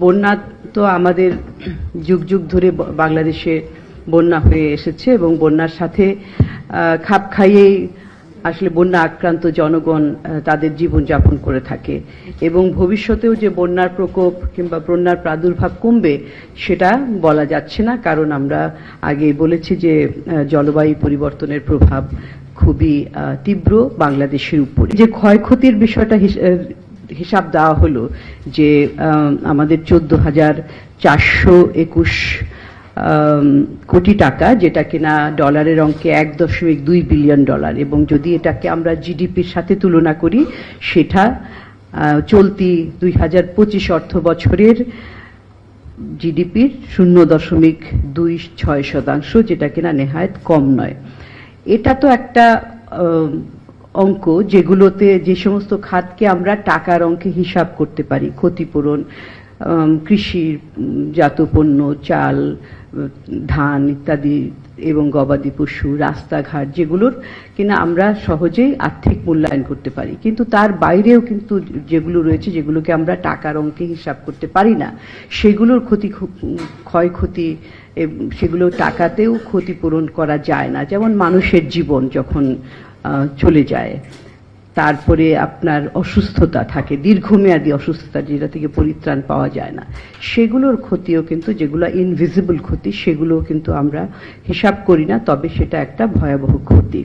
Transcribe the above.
বন্যা তো আমাদের যুগ যুগ ধরে বাংলাদেশে বন্যা হয়ে এসেছে এবং বন্যার সাথে খাপ খাইয়েই আসলে বন্যা আক্রান্ত জনগণ তাদের জীবনযাপন করে থাকে। এবং ভবিষ্যতেও যে বন্যার প্রকোপ কিংবা বন্যার প্রাদুর্ভাব কমবে, সেটা বলা যাচ্ছে না। কারণ আমরা আগে বলেছি যে জলবায়ু পরিবর্তনের প্রভাব খুবই তীব্র বাংলাদেশের উপরে। যে ক্ষয়ক্ষতির বিষয়টা হিসাব দেওয়া হলো যে আমাদের চোদ্দ হাজার চারশো একুশ কোটি টাকা, যেটা কিনা ডলারের অঙ্কে এক দশমিক দুই বিলিয়ন ডলার। এবং যদি এটাকে আমরা জিডিপির সাথে তুলনা করি, সেটা চলতি দুই হাজার পঁচিশ অর্থ বছরের জিডিপির শূন্য দশমিক দুই ছয় শতাংশ, যেটা কিনা নেহায়ত কম নয়। এটা তো একটা অঙ্ক যেগুলোতে যে সমস্ত খাতকে আমরা টাকার অঙ্কে হিসাব করতে পারি, ক্ষতিপূরণ কৃষির জাত, পণ্য, চাল ধান ইত্যাদি এবং গবাদি পশু, রাস্তাঘাট যেগুলোর কিনা আমরা সহজেই আর্থিক মূল্যায়ন করতে পারি। কিন্তু তার বাইরেও কিন্তু যেগুলো রয়েছে, যেগুলোকে আমরা টাকার অঙ্কে হিসাব করতে পারি না, সেগুলোর ক্ষতি ক্ষয়ক্ষতি সেগুলো টাকাতেও ক্ষতিপূরণ করা যায় না। যেমন মানুষের জীবন যখন চলে যায়। তারপরে আপনার অসুস্থতা থাকে, দীর্ঘমেয়াদী অসুস্থতা যেটা থেকে পরিত্রাণ পাওয়া যায় না। সেগুলোর ক্ষতিও কিন্তু, যেগুলো ইনভিজিবল ক্ষতি সেগুলো কিন্তু আমরা হিসাব করি না, তবে সেটা একটা ভয়াবহ ক্ষতি।